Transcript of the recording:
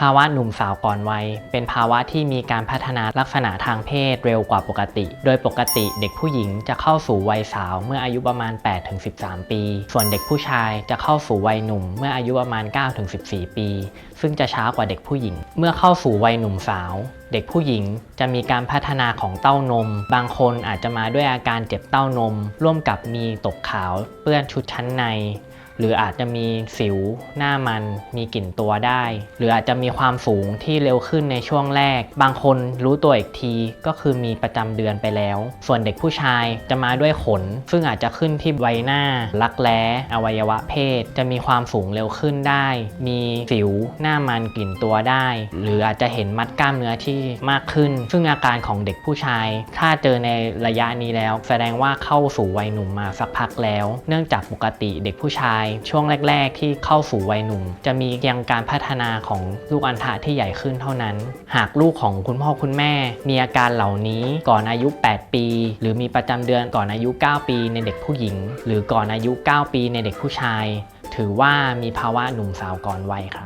ภาวะหนุ่มสาวก่อนวัย เป็นภาวะที่มีการพัฒนาลักษณะทางเพศเร็วกว่าปกติ โดยปกติเด็กผู้หญิงจะเข้าสู่วัยสาวเมื่ออายุประมาณ 8-13 ปี ส่วนเด็กผู้ชายจะเข้าสู่วัยหนุ่มเมื่ออายุประมาณ 9-14 ปี ซึ่งจะช้ากว่าเด็กผู้หญิง เมื่อเข้าสู่วัยหนุ่มสาวเด็กผู้หญิงจะมีการพัฒนาของเต้านม บางคนอาจจะมาด้วยอาการเจ็บเต้านม ร่วมกับมีตกขาว เปื้อนชุดชั้นใน หรืออาจจะมีสิวหน้ามันมีกลิ่นตัวได้ หรืออาจจะมีความสูงที่เร็วขึ้นในช่วงแรก บางคนรู้ตัวอีกทีก็คือมีประจำเดือนไปแล้ว ส่วนเด็กผู้ชายจะมาด้วยขน ซึ่งอาจจะขึ้นที่ใบหน้า รักแร้อวัยวะเพศ จะมีความสูงเร็วขึ้นได้ มีสิวหน้ามันกลิ่นตัวได้ หรืออาจจะเห็นมัดกล้ามเนื้อที่มากขึ้น ซึ่งอาการของเด็กผู้ชาย ถ้าเจอในระยะนี้แล้ว แสดงว่าเข้าสู่วัยหนุ่มมาสักพักแล้ว เนื่องจากปกติเด็กผู้ชายช่วงแรก ๆ ที่เข้าสู่วัยหนุ่ม จะมีเพียงการพัฒนาของลูกอัณฑะที่ใหญ่ขึ้นเท่านั้น หากลูกของคุณพ่อคุณแม่ มีอาการเหล่านี้ก่อนอายุ 8 ปี หรือมีประจำเดือนก่อนอายุ 9 ปีในเด็กผู้หญิง หรือก่อนอายุ 9 ปีในเด็กผู้ชาย ถือว่ามีภาวะหนุ่มสาวก่อนวัยครับ